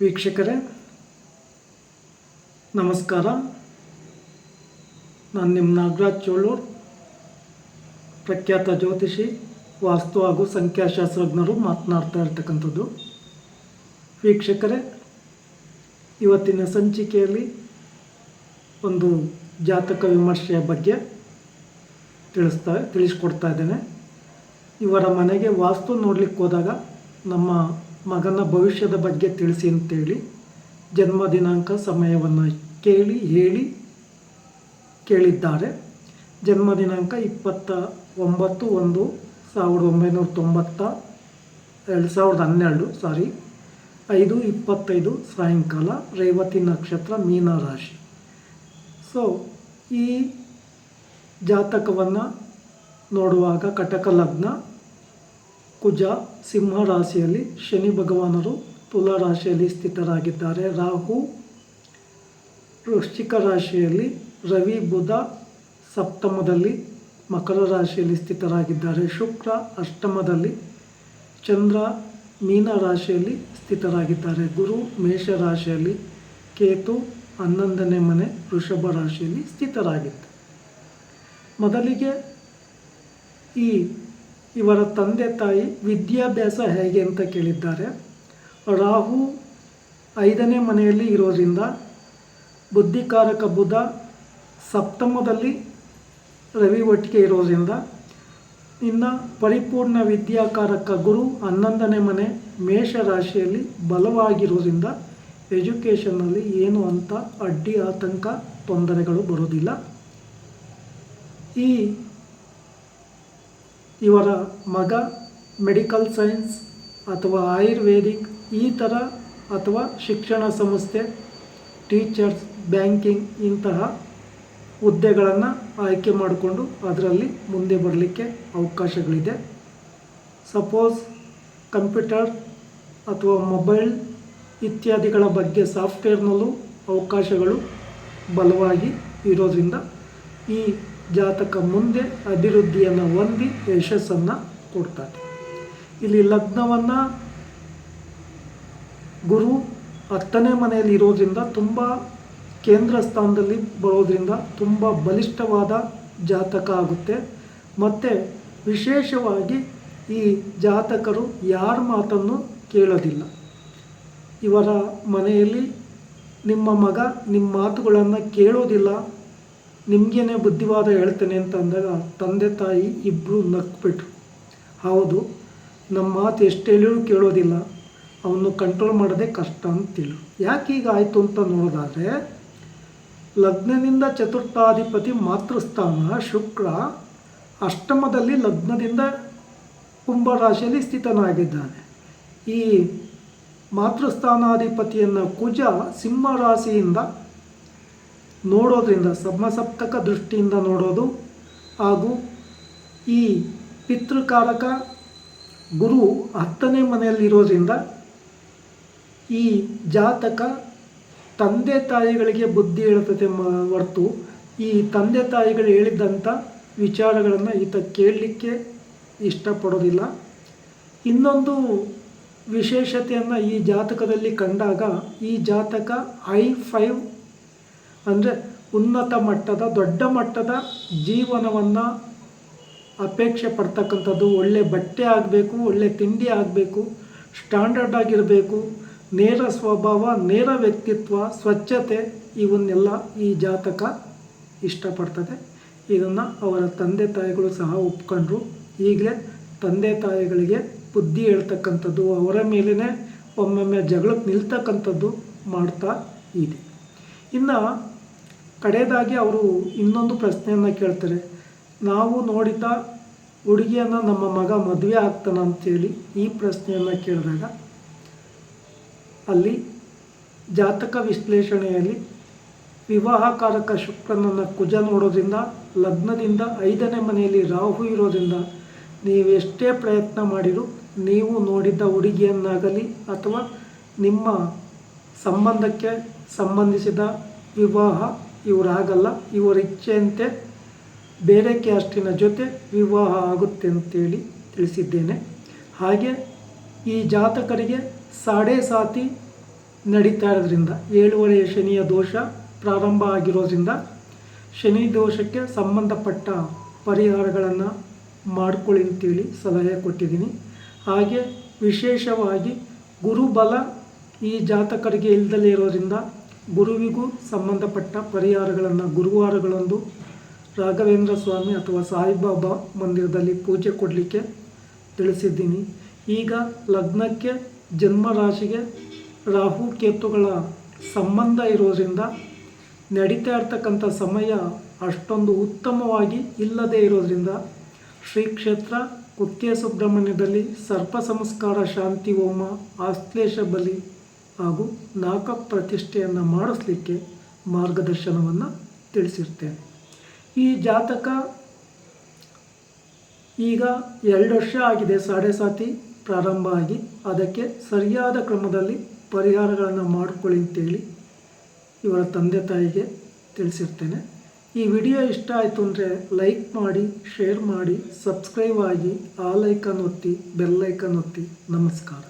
ವೀಕ್ಷಕರೇ, ನಮಸ್ಕಾರ. ನಾನು ನಿಮ್ಮ ನಾಗರಾಜ್ ಚೋಳೂರ್, ಪ್ರಖ್ಯಾತ ಜ್ಯೋತಿಷಿ, ವಾಸ್ತು ಹಾಗೂ ಸಂಖ್ಯಾಶಾಸ್ತ್ರಜ್ಞರು ಮಾತನಾಡ್ತಾ ಇರ್ತಕ್ಕಂಥದ್ದು. ವೀಕ್ಷಕರೇ, ಇವತ್ತಿನ ಸಂಚಿಕೆಯಲ್ಲಿ ಒಂದು ಜಾತಕ ವಿಮರ್ಶೆಯ ಬಗ್ಗೆ ತಿಳಿಸ್ತಾ, ತಿಳಿಸ್ಕೊಡ್ತಾ ಇದ್ದೇನೆ. ಇವರ ಮನೆಗೆ ವಾಸ್ತು ನೋಡ್ಲಿಕ್ಕೆ ಹೋದಾಗ ನಮ್ಮ ಮಗನ ಭವಿಷ್ಯದ ಬಗ್ಗೆ ತಿಳಿಸಿ ಅಂತೇಳಿ ಜನ್ಮ ದಿನಾಂಕ ಸಮಯವನ್ನು ಕೇಳಿ, ಹೇಳಿ ಕೇಳಿದ್ದಾರೆ. ಜನ್ಮ ದಿನಾಂಕ ಇಪ್ಪತ್ತ ಒಂಬತ್ತು ಒಂದು ಸಾವಿರದ ಒಂಬೈನೂರ ತೊಂಬತ್ತ, ಎರಡು ಸಾವಿರದ ಹನ್ನೆರಡು ಸಾರಿ ಐದು, ಇಪ್ಪತ್ತೈದು, ಸಾಯಂಕಾಲ, ರೇವತಿ ನಕ್ಷತ್ರ, ಮೀನ ರಾಶಿ. ಸೊ ಈ ಜಾತಕವನ್ನು ನೋಡುವಾಗ ಕಟಕ ಲಗ್ನ ಕುಜ ಸಿಂಹ ರಾಶಿಯಲ್ಲಿ ಶನಿ ಭಗವಾನರು ತುಲಾ ರಾಶಿಯಲ್ಲಿ ಸ್ಥಿತರಾಗಿದ್ದಾರೆ. ರಾಹು ವೃಶ್ಚಿಕ ರಾಶಿಯಲ್ಲಿ ರವಿ ಬುಧ ಸಪ್ತಮದಲ್ಲಿ ಮಕರ ರಾಶಿಯಲ್ಲಿ ಸ್ಥಿತರಾಗಿದ್ದಾರೆ. ಶುಕ್ರ ಅಷ್ಟಮದಲ್ಲಿ ಚಂದ್ರ ಮೀನ ರಾಶಿಯಲ್ಲಿ ಸ್ಥಿತರಾಗಿದ್ದಾರೆ. ಗುರು ಮೇಷ ರಾಶಿಯಲ್ಲಿ ಕೇತು ಹನ್ನೊಂದನೇ ಮನೆ ವೃಷಭ ರಾಶಿಯಲ್ಲಿ ಸ್ಥಿತರಾಗಿತ್ತು ಮೊದಲಿಗೆ ಈ ಇವರ ತಂದೆ ತಾಯಿ ವಿದ್ಯಾಭ್ಯಾಸ ಹೇಗೆ ಅಂತ ಕೇಳಿದ್ದಾರೆ. ರಾಹು ಐದನೇ ಮನೆಯಲ್ಲಿ ಇರೋದ್ರಿಂದ ಬುದ್ಧಿಕಾರಕ ಬುಧ ಸಪ್ತಮದಲ್ಲಿ ರವಿ ಒಟ್ಟಿಗೆ ಇರೋದ್ರಿಂದ ಇನ್ನು ಪರಿಪೂರ್ಣ ವಿದ್ಯಾಕಾರಕ ಗುರು ಹನ್ನೊಂದನೇ ಮನೆ ಮೇಷ ರಾಶಿಯಲ್ಲಿ ಬಲವಾಗಿರೋದ್ರಿಂದ ಎಜುಕೇಷನ್ನಲ್ಲಿ ಏನು ಅಂತ ಅಡ್ಡಿ ಆತಂಕ ತೊಂದರೆಗಳು ಬರೋದಿಲ್ಲ ಈ ಇವರ ಮಗ ಮೆಡಿಕಲ್ ಸೈನ್ಸ್ ಅಥವಾ ಆಯುರ್ವೇದಿಕ್ ಈ ಥರ ಅಥವಾ ಶಿಕ್ಷಣ ಸಂಸ್ಥೆ, ಟೀಚರ್ಸ್, ಬ್ಯಾಂಕಿಂಗ್ ಇಂತಹ ಹುದ್ದೆಗಳನ್ನು ಆಯ್ಕೆ ಮಾಡಿಕೊಂಡು ಅದರಲ್ಲಿ ಮುಂದೆ ಬರಲಿಕ್ಕೆ ಅವಕಾಶಗಳಿದೆ. ಸಪೋಸ್ ಕಂಪ್ಯೂಟರ್ ಅಥವಾ ಮೊಬೈಲ್ ಇತ್ಯಾದಿಗಳ ಬಗ್ಗೆ ಸಾಫ್ಟ್ವೇರ್ನಲ್ಲೂ ಅವಕಾಶಗಳು ಬಲವಾಗಿ ಇರೋದರಿಂದ ಈ ಜಾತಕ ಮುಂದೆ ಅಭಿವೃದ್ಧಿಯನ್ನು ಹೊಂದಿ ಯಶಸ್ಸನ್ನು ಕೊಡ್ತಾರೆ. ಇಲ್ಲಿ ಲಗ್ನವನ್ನು ಗುರು ಹತ್ತನೇ ಮನೆಯಲ್ಲಿ ಇರೋದ್ರಿಂದ ತುಂಬ ಕೇಂದ್ರ ಸ್ಥಾನದಲ್ಲಿ ಬರೋದ್ರಿಂದ ತುಂಬ ಬಲಿಷ್ಠವಾದ ಜಾತಕ ಆಗುತ್ತೆ. ಮತ್ತು ವಿಶೇಷವಾಗಿ ಈ ಜಾತಕರು ಯಾರ ಮಾತನ್ನು ಕೇಳೋದಿಲ್ಲ. ಇವರ ಮನೆಯಲ್ಲಿ ನಿಮ್ಮ ಮಗ ನಿಮ್ಮ ಮಾತುಗಳನ್ನು ಕೇಳೋದಿಲ್ಲ. ನಿಮಗೇನೆ ಬುದ್ಧಿವಾದ ಹೇಳ್ತೇನೆ ಅಂತ ಅಂದಾಗ, ತಂದೆ ತಾಯಿ ಇಬ್ಬರು ನಕ್ಬಿಟ್ರು. ಹೌದು ನಮ್ಮ ಮಾತು ಎಷ್ಟು ಹೇಳಿದ್ರು ಕೇಳೋದಿಲ್ಲ. ಅವನು ಕಂಟ್ರೋಲ್ ಮಾಡೋದೇ ಕಷ್ಟ ಅಂತೇಳು ಯಾಕೆ ಈಗ ಆಯಿತು ಅಂತ ನೋಡೋದಾದರೆ, ಲಗ್ನದಿಂದ ಚತುರ್ಥಾಧಿಪತಿ ಮಾತೃಸ್ಥಾನ ಶುಕ್ರ ಅಷ್ಟಮದಲ್ಲಿ ಲಗ್ನದಿಂದ ಕುಂಭರಾಶಿಯಲ್ಲಿ ಸ್ಥಿತನಾಗಿದ್ದಾನೆ. ಈ ಮಾತೃಸ್ಥಾನಾಧಿಪತಿಯನ್ನು ಕುಜ ಸಿಂಹ ರಾಶಿಯಿಂದ ನೋಡೋದ್ರಿಂದ ಸಮಸಪ್ತಕ ದೃಷ್ಟಿಯಿಂದ ನೋಡೋದು ಹಾಗೂ ಈ ಪಿತೃಕಾರಕ ಗುರು ಹತ್ತನೇ ಮನೆಯಲ್ಲಿರೋದ್ರಿಂದ ಈ ಜಾತಕ ತಂದೆ ತಾಯಿಗಳಿಗೆ ಬುದ್ಧಿ ಹೇಳುತ್ತದೆ ಹೊರತು ಈ ತಂದೆ ತಾಯಿಗಳು ಹೇಳಿದ್ದಂಥ ವಿಚಾರಗಳನ್ನು ಈತ ಕೇಳಲಿಕ್ಕೆ ಇಷ್ಟಪಡೋದಿಲ್ಲ. ಇನ್ನೊಂದು ವಿಶೇಷತೆಯನ್ನು ಈ ಜಾತಕದಲ್ಲಿ ಕಂಡಾಗ ಈ ಜಾತಕ ಐ ಫೈವ್ ಅಂದರೆ ಉನ್ನತ ಮಟ್ಟದ, ದೊಡ್ಡ ಮಟ್ಟದ ಜೀವನವನ್ನು ಅಪೇಕ್ಷೆ ಪಡ್ತಕ್ಕಂಥದ್ದು ಒಳ್ಳೆ ಬಟ್ಟೆ ಆಗಬೇಕು, ಒಳ್ಳೆ ತಿಂಡಿ ಆಗಬೇಕು, ಸ್ಟ್ಯಾಂಡರ್ಡ್ ಆಗಿರಬೇಕು, ನೇರ ಸ್ವಭಾವ, ನೇರ ವ್ಯಕ್ತಿತ್ವ, ಸ್ವಚ್ಛತೆ ಇವನ್ನೆಲ್ಲ ಈ ಜಾತಕ ಇಷ್ಟಪಡ್ತದೆ. ಇದನ್ನು ಅವರ ತಂದೆ ತಾಯಿಗಳು ಸಹ ಒಪ್ಕೊಂಡ್ರು. ಈಗಲೇ ತಂದೆ ತಾಯಿಗಳಿಗೆ ಬುದ್ಧಿ ಹೇಳ್ತಕ್ಕಂಥದ್ದು, ಅವರ ಮೇಲೇ ಒಮ್ಮೊಮ್ಮೆ ಜಗಳಕ್ಕೆ ನಿಲ್ತಕ್ಕಂಥದ್ದು ಮಾಡ್ತಾ ಇದೆ. ಇನ್ನು ಕಡೆಯದಾಗಿ ಅವರು ಇನ್ನೊಂದು ಪ್ರಶ್ನೆಯನ್ನು ಕೇಳ್ತಾರೆ. ನಾವು ನೋಡಿದ ಹುಡುಗಿಯನ್ನು ನಮ್ಮ ಮಗ ಮದುವೆ ಆಗ್ತಾನ ಅಂತೇಳಿ ಈ ಪ್ರಶ್ನೆಯನ್ನು ಕೇಳಿದಾಗ, ಅಲ್ಲಿ ಜಾತಕ ವಿಶ್ಲೇಷಣೆಯಲ್ಲಿ ವಿವಾಹಕಾರಕ ಶುಕ್ರನನ್ನು ಕುಜ ನೋಡೋದ್ರಿಂದ, ಲಗ್ನದಿಂದ ಐದನೇ ಮನೆಯಲ್ಲಿ ರಾಹು ಇರೋದ್ರಿಂದ ನೀವೆಷ್ಟೇ ಪ್ರಯತ್ನ ಮಾಡಿದರೂ ನೀವು ನೋಡಿದ್ದ ಹುಡುಗಿಯನ್ನಾಗಲಿ ಅಥವಾ ನಿಮ್ಮ ಸಂಬಂಧಕ್ಕೆ ಸಂಬಂಧಿಸಿದ ವಿವಾಹ ಇವರಾಗಲ್ಲ, ಇವರ ಇಚ್ಛೆಯಂತೆ ಬೇರೆ ಕ್ಯಾಸ್ಟಿನ ಜೊತೆ ವಿವಾಹ ಆಗುತ್ತೆ ಅಂತೇಳಿ ತಿಳಿಸಿದ್ದೇನೆ. ಹಾಗೆ ಈ ಜಾತಕರಿಗೆ ಸಾಡೆ ಸಾತಿ ನಡೀತಾ ಇರೋದ್ರಿಂದ ಏಳುವರೆಯ ಶನಿಯ ದೋಷ ಪ್ರಾರಂಭ ಆಗಿರೋದ್ರಿಂದ ಶನಿ ದೋಷಕ್ಕೆ ಸಂಬಂಧಪಟ್ಟ ಪರಿಹಾರಗಳನ್ನು ಮಾಡ್ಕೊಳ್ಳಿ ಅಂತೇಳಿ ಸಲಹೆ ಕೊಟ್ಟಿದ್ದೀನಿ. ಹಾಗೆ ವಿಶೇಷವಾಗಿ ಗುರುಬಲ ಈ ಜಾತಕರಿಗೆ ಇಲ್ದಲೇ ಇರೋದ್ರಿಂದ ಗುರುವಿಗೂ ಸಂಬಂಧಪಟ್ಟ ಪರಿಹಾರಗಳನ್ನು ಗುರುವಾರಗಳಂದು ರಾಘವೇಂದ್ರ ಸ್ವಾಮಿ ಅಥವಾ ಸಾಯಿಬಾಬಾ ಮಂದಿರದಲ್ಲಿ ಪೂಜೆ ಕೊಡಲಿಕ್ಕೆ ತಿಳಿಸಿದ್ದೀನಿ. ಈಗ ಲಗ್ನಕ್ಕೆ ಜನ್ಮ ರಾಶಿಗೆ ರಾಹು ಕೇತುಗಳ ಸಂಬಂಧ ಇರೋದರಿಂದ ನಡೀತಾ ಇರ್ತಕ್ಕಂಥ ಸಮಯ ಅಷ್ಟೊಂದು ಉತ್ತಮವಾಗಿ ಇಲ್ಲದೇ ಇರೋದ್ರಿಂದ ಶ್ರೀ ಕ್ಷೇತ್ರ ಕುಕ್ಕೆ ಸುಬ್ರಹ್ಮಣ್ಯದಲ್ಲಿ ಸರ್ಪ ಸಂಸ್ಕಾರ, ಶಾಂತಿ, ಹೋಮ, ಆಶ್ಲೇಷ ಬಲಿ ಹಾಗೂ ನಾಕ ಪ್ರತಿಷ್ಠೆಯನ್ನು ಮಾಡಿಸ್ಲಿಕ್ಕೆ ಮಾರ್ಗದರ್ಶನವನ್ನು ತಿಳಿಸಿರ್ತೇನೆ. ಈ ಜಾತಕ ಈಗ ಎರಡು ವರ್ಷ ಆಗಿದೆ. ಸಾತಿ ಪ್ರಾರಂಭ ಆಗಿ ಅದಕ್ಕೆ ಸರಿಯಾದ ಕ್ರಮದಲ್ಲಿ ಪರಿಹಾರಗಳನ್ನು ಮಾಡಿಕೊಳ್ಳಿ ಅಂತೇಳಿ ಇವರ ತಂದೆ ತಾಯಿಗೆ ತಿಳಿಸಿರ್ತೇನೆ. ಈ ವಿಡಿಯೋ ಇಷ್ಟ ಆಯಿತು ಅಂದರೆ ಲೈಕ್ ಮಾಡಿ, ಶೇರ್ ಮಾಡಿ, ಸಬ್ಸ್ಕ್ರೈಬ್ ಆಗಿ, ಆ ಲೈಕನ್ ಒತ್ತಿ ಬೆಲ್ಲೈಕನ್ ಒತ್ತಿ. ನಮಸ್ಕಾರ.